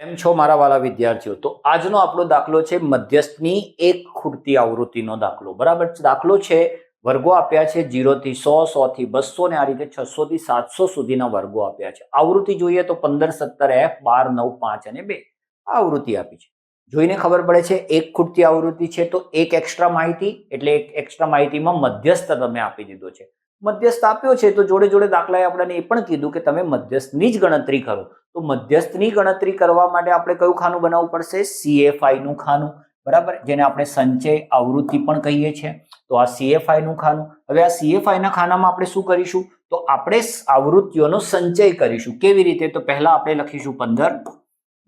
એમ છો મારા વાલા વિદ્યાર્થીઓ? તો આજનો આપણો દાખલો છે મધ્યસ્થની એક ખૂટતી આવૃત્તિનો દાખલો. બરાબર દાખલો છે, વર્ગો આપ્યા છે જીરોથી સો, સોથી બસો ને આ રીતે છસોથી સાતસો સુધીના વર્ગો આપ્યા છે. આવૃત્તિ જોઈએ તો પંદર, સત્તર, એફ, બાર, નવ, પાંચ અને બે. આવૃત્તિ આપી છે. જોઈને ખબર પડે છે, એક ખૂટતી આવૃત્તિ છે તો એક એક્સ્ટ્રા માહિતી, એટલે એક એક્સ્ટ્રા માહિતીમાં મધ્યસ્થ તમે આપી દીધો છે. મધ્યસ્થ આપ્યો છે, તો જોડે જોડે દાખલાએ આપણને એ પણ કીધું કે તમે મધ્યસ્થની જ ગણતરી કરો. તો મધ્યસ્થની ગણતરી કરવા માટે આપણે કયું ખાનું બનાવવું પડશે? સીએફઆઈનું ખાનું. બરાબર? જેને આપણે સંચય આવૃત્તિ પણ કહીએ છીએ. તો આ સીએફઆઈનું ખાનું. હવે આ સીએફઆઈના ખાનામાં આપણે શું કરીશું? તો આપણે આવૃત્તિઓનો સંચય કરીશું. કેવી રીતે? તો પહેલાં આપણે લખીશું પંદર.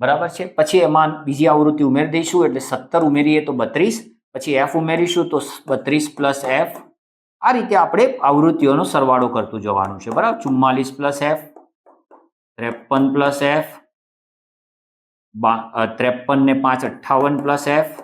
બરાબર છે? પછી એમાં બીજી આવૃત્તિ ઉમેરી દઈશું, એટલે સત્તર ઉમેરીએ તો બત્રીસ. પછી એફ ઉમેરીશું તો બત્રીસ પ્લસ એફ આ રીતે આપણે આવૃત્તિઓનો સરવાળો કરતું જવાનું છે. બરાબર? ચુમ્માલીસ પ્લસ એફ, ત્રેપન પ્લસ એફ ત્રેપન ને પાંચ, અઠ્ઠાવન પ્લસ એફ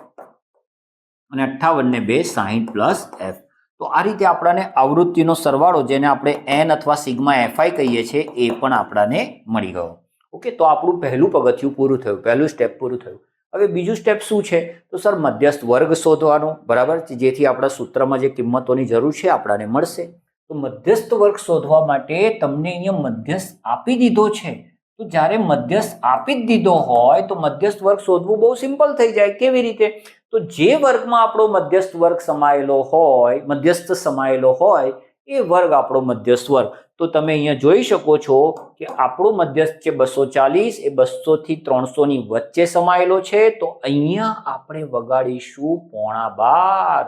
અને અઠ્ઠાવન ને બે, સાહીઠ પ્લસ એફ. તો આ રીતે આપણાને આવૃત્તિનો સરવાળો, જેને આપણે એન અથવા સિગ્મા એફઆઈ કહીએ છીએ, એ પણ આપણાને મળી ગયો. ઓકે? તો આપણું પહેલું પગથિયું પૂરું થયું. પહેલું સ્ટેપ પૂરું થયું. હવે બીજું સ્ટેપ શું છે? તો સર, મધ્યસ્થ વર્ગ શોધવાનો, બરાબર? જેથી આપણા સૂત્રમાં જે કિંમતોની જરૂર છે, આપણાને મળશે. તો મધ્યસ્થ વર્ગ શોધવા માટે તમને અહીંયા મધ્યસ્થ આપી દીધો છે. તો જ્યારે મધ્યસ્થ આપી જ દીધો હોય, તો મધ્યસ્થ વર્ગ શોધવું બહુ સિમ્પલ થઈ જાય. કેવી રીતે? તો જે વર્ગમાં આપણો મધ્યસ્થ વર્ગ સમાયેલો હોય, મધ્યસ્થ સમાયેલો હોય એ વર્ગ આપણો મધ્યસ્થ વર્ગ. તો તમે અહીંયા જોઈ શકો છો કે આપણો મધ્યસ્થ છે બસો ચાલીસ એ બસો થી ત્રણસો ની વચ્ચે સમાયેલો છે. તો અહીંયા આપણે વગાડીશું પોણા બાર.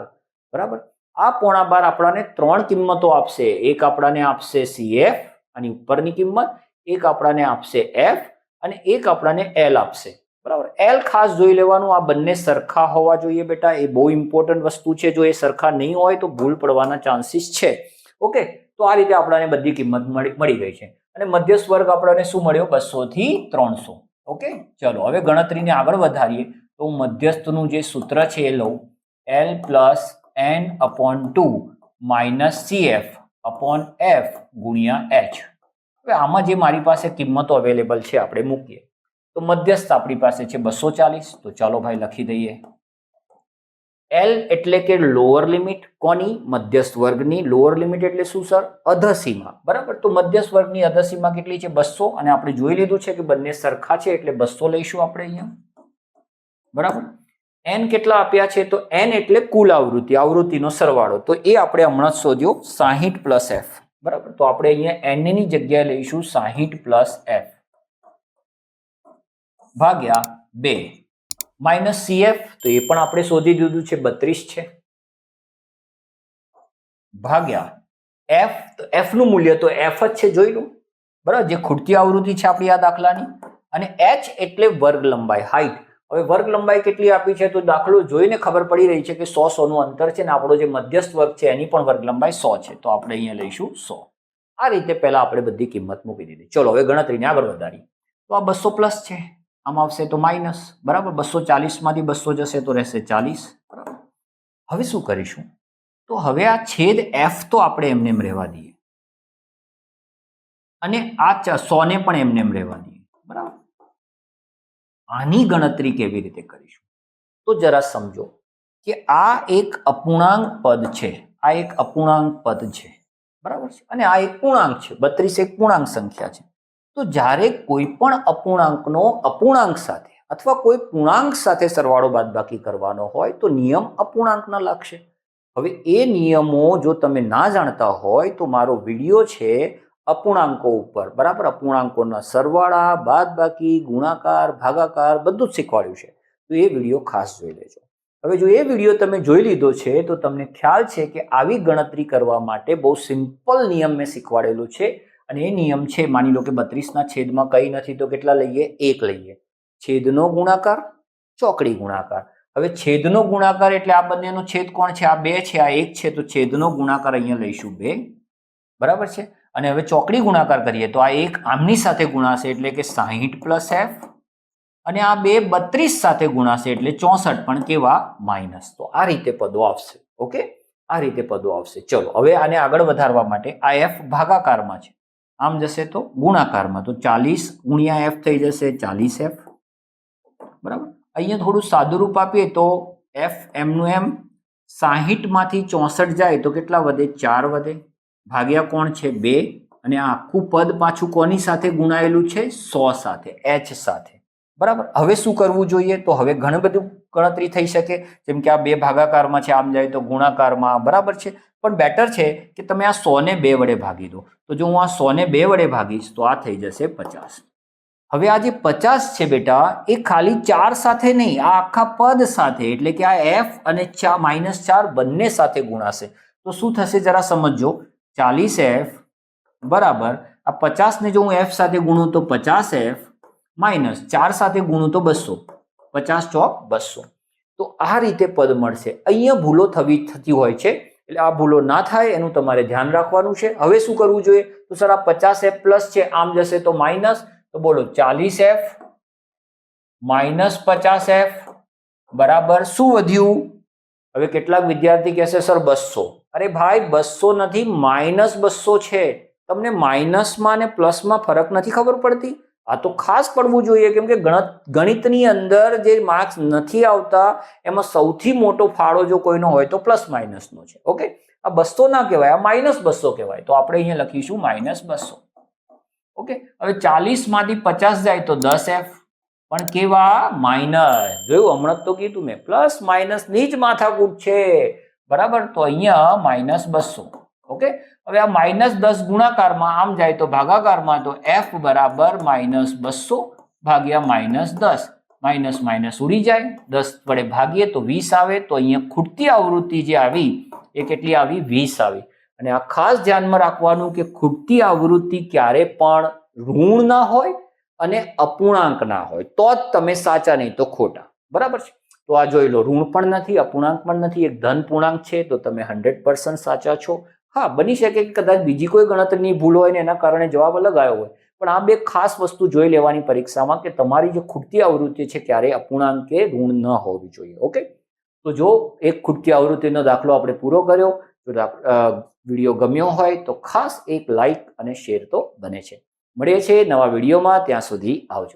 બરાબર? આ પોણા બાર આપણાને ત્રણ કિંમતો આપશે. એક આપણાને આપશે સીએફ આની ઉપરની કિંમત, એક આપણાને આપશે એફ અને એક આપણાને એલ આપશે. બરાબર? એલ ખાસ જોઈ લેવાનું. આ બંને સરખા હોવા જોઈએ બેટા. એ બહુ ઇમ્પોર્ટન્ટ વસ્તુ છે. જો એ સરખા નહીં હોય તો ભૂલ પડવાના ચાન્સીસ છે. ઓકે? તો આ રીતે આપણાને બધી કિંમત મળી ગઈ છે. અને મધ્યસ્થ વર્ગ આપણને શું મળ્યો? બસો થી ત્રણસો. ઓકે? ચલો, હવે ગણતરીને આગળ વધારીએ. તો હું મધ્યસ્થનું જે સૂત્ર છે એ લઉં. L plus N upon two minus CF upon F ગુણ્યા એચ હવે આમાં જે મારી પાસે કિંમતો અવેલેબલ છે, આપણે મૂકીએ. તો મધ્યસ્થ આપણી પાસે છે બસો ચાલીસ. તો ચાલો ભાઈ લખી દઈએ. એલ એટલે કે લોઅર લિમિટ કોની? મધ્યસ્થ વર્ગની. લોઅર લિમિટ એટલે શું સર અધસીમા. બરાબર? તો મધ્યસ્થ વર્ગની અધસીમા કેટલી છે? બસો. અને આપણે જોઈ લીધું છે કે બંને સરખા છે, એટલે બસો લઈશું આપણે અહીંયા. બરાબર? એન કેટલા આપ્યા છે? તો એન એટલે કુલ આવૃત્તિ, આવૃત્તિનો સરવાળો. તો એ આપણે હમણાં જ શોધ્યો, સાહીઠ પ્લસ એફ બરાબર? તો આપણે અહીંયા એનની જગ્યાએ લઈશું સાહીઠ પ્લસ એફ ભાગ્યા બે. માઇનસ સીએફ, તો એ પણ આપણે શોધી દીધું છે, બત્રીસ છે. ભાગ્યા એફ, તો એફનું મૂલ્ય તો એફ જ છે, જોઈ લો. બરાબર, જે ખૂટતી આવૃત્તિ છે આપણી આ દાખલાની. અને એચ એટલે વર્ગ લંબાઈ, હાઈટ. હવે વર્ગ લંબાઈ કેટલી આપી છે, તો દાખલો જોઈને ખબર પડી રહી છે કે સો સો નું અંતર છે ને આપણો જે મધ્યસ્થ વર્ગ છે, એની પણ વર્ગ લંબાઈ સો છે. તો આપણે અહીંયા લઈશું સો. આ રીતે પહેલા આપણે બધી કિંમત મૂકી દીધી. ચલો, હવે ગણતરીને આગળ વધારી તો આ બસો પ્લસ છે. આમ આવશે તો માઇનસ, બરાબર? બસો ચાલીસમાંથી બસો જશે તો રહેશે ચાલીસ, બરાબર? હવે શું કરીશું? તો હવે આ છેદ એફ તો આપણે એમને એમ રહેવા દઈએ. અને આ સોને પણ એમને એમ રહેવા દઈએ, બરાબર? આની ગણતરી કેવી રીતે કરીશું? તો જરા સમજો કે આ એક અપૂર્ણાંક પદ છે, આ એક અપૂર્ણાંક પદ છે, બરાબર છે? અને આ એક પૂર્ણાંક છે, બત્રીસ એક પૂર્ણાંક સંખ્યા છે. તો જ્યારે કોઈ પણ અપૂર્ણાંકનો અપૂર્ણાંક સાથે અથવા કોઈ પૂર્ણાંક સાથે સરવાળો બાદબાકી કરવાનો હોય તો નિયમ અપૂર્ણાંકના લાગશે. હવે એ નિયમો જો તમે ના જાણતા હોય તો મારો વીડિયો છે અપૂર્ણાંકો ઉપર. બરાબર? અપૂર્ણાંકોના સરવાળા, બાદબાકી, ગુણાકાર, ભાગાકાર બધું જ શીખવાડ્યું છે. તો એ વીડિયો ખાસ જોઈ લેજો. હવે જો એ વીડિયો તમે જોઈ લીધો છે તો તમને ખ્યાલ છે કે આવી ગણતરી કરવા માટે બહુ સિમ્પલ નિયમ મેં શીખવાડેલું છે. અને એ નિયમ છે, માની લો કે બત્રીસના છેદમાં કંઈ નથી, તો કેટલા લઈએ? એક લઈએ. છેદનો ગુણાકાર, ચોકડી ગુણાકાર. હવે છેદનો ગુણાકાર એટલે આ બંનેનો છેદ કોણ છે? આ બે છે, આ એક છે, તો છેદનો ગુણાકાર અહીંયા લઈશું બે. બરાબર છે? અને હવે ચોકડી ગુણાકાર કરીએ, તો આ એક આમની સાથે ગુણાશે એટલે કે સાહીઠ પ્લસ એફ. અને આ બે બત્રીસ સાથે ગુણાશે એટલે ચોસઠ, પણ કેવા? માઇનસ. તો આ રીતે પદો આવશે. ઓકે? આ રીતે પદો આવશે. ચલો, હવે આને આગળ વધારવા માટે આ એફ ભાગાકારમાં છે. આમ જશે તો ગુણાકારમાં તો ચાલીસ ગુણ્યા એફ થઈ જશે, ચાલીસ એફ બરાબર? અહીંયા થોડું સાદુરૂપ આપીએ તો એફ એમનું એમ સાહીઠમાંથી ચોસઠ જાય તો કેટલા વધે? ચાર વધે. ભાગ્યા કોણ છે? બે. અને આ આખું પદ પાછું કોની સાથે ગુણાયેલું છે? સો સાથે એચ સાથે. બરાબર? હવે શું કરવું જોઈએ? તો હવે ઘણું બધું ગણતરી થઈ શકે. જેમ કે આ બે ભાગાકારમાં છે, આમ જાય તો ગુણાકારમાં. બરાબર છે? પણ બેટર છે કે તમે આ સોને બે વડે ભાગી દો. તો જો હું આ સોને બે વડે ભાગીશ, તો આ થઈ જશે પચાસ. હવે આ જે પચાસ છે બેટા, એ ખાલી ચાર સાથે નહીં, આ આખા પદ સાથે, એટલે કે આ એફ અને ચા માઇનસ ચાર બંને સાથે ગુણાશે. તો શું થશે જરા સમજજો. ચાલીસ એફ બરાબર. આ પચાસને જો હું એફ સાથે ગુણું, તો પચાસ એફ માઇનસ ચાર સાથે ગુણું, તો બસો. પચાસ ચોક બસો. તો આ રીતે પદ મળશે. અહીંયા ભૂલો થવી, થતી હોય છે. એટલે આ ભૂલો ના થાય, એનું તમારે ધ્યાન રાખવાનું છે. હવે શું કરવું જોઈએ? તો સર, આ પચાસ એફ પ્લસ છે, આમ જશે તો માઇનસ તો બોલો, ચાલીસ એફ માઇનસ પચાસ એફ બરાબર શું વધ્યું? હવે કેટલાક વિદ્યાર્થી કહેશે, સર, બસો. અરે ભાઈ, બસો નથી માઇનસ બસો છે. તમને માઇનસમાં અને પ્લસમાં ફરક નથી ખબર પડતી? આ તો ખાસ પડવું જોઈએ, કેમ કે ગણત, ગણિતની અંદર જે માર્ક્સ નથી આવતા, એમાં સૌથી મોટો ફાળો જો કોઈનો હોય તો પ્લસ માઇનસનો છે. ઓકે આ બસો ના કહેવાય, આ માઇનસ બસો કહેવાય. તો આપણે અહીંયા લખીશું માઇનસ બસો. ઓકે હવે ચાલીસમાંથી પચાસ જાય તો દસ એફ. પણ કેવા? માઇનસ જોયું? હમણાં તો કીધું મેં. પ્લસ માઇનસની જ માથાકૂટ છે. બરાબર? તો અહીંયા માઇનસ બસો. ઓકે? હવે આ માઇનસ દસ ગુણાકારમાં આમ જાય તો ભાગાકારમાં તો એફ બરાબર માઇનસ બસો ભાગ્યા માઇનસ દસ. માઇનસ માઇનસ ઉડી જાય. દસ વડે ભાગીએ તો વીસ આવે. તો અહીંયા ખૂટતી આવૃત્તિ જે આવી એ કેટલી આવી? વીસ આવી. અને આ ખાસ ધ્યાનમાં રાખવાનું કે ખૂટતી આવૃત્તિ ક્યારે પણ ઋણ ના હોય અને અપૂર્ણાંક ના હોય. તો જ તમે સાચા નહીં તો ખોટા. બરાબર છે? તો આ જોઈ લો, ઋણ પણ નથી, અપૂર્ણાંક પણ નથી. એક ધન પૂર્ણાંક છે, તો તમે હંડ્રેડ સાચા છો. હા, બની શકે કે કદાચ બીજી કોઈ ગણતરીની ભૂલ હોય ને એના કારણે જવાબ અલગ આવ્યો હોય. પણ આ બે ખાસ વસ્તુ જોઈ લેવાની પરીક્ષામાં કે તમારી જે ખૂટતી આવૃત્તિ છે ક્યારે અપૂર્ણાંક કે ઋણ ન હોવી જોઈએ, ઓકે? તો જો એક ખૂટતી આવૃત્તિનો દાખલો આપણે પૂરો કર્યો, જો વીડિયો ગમ્યો હોય તો ખાસ એક લાઈક અને શેર તો બને છે. મળીએ છીએ નવા વિડીયોમાં, ત્યાં સુધી આવજો.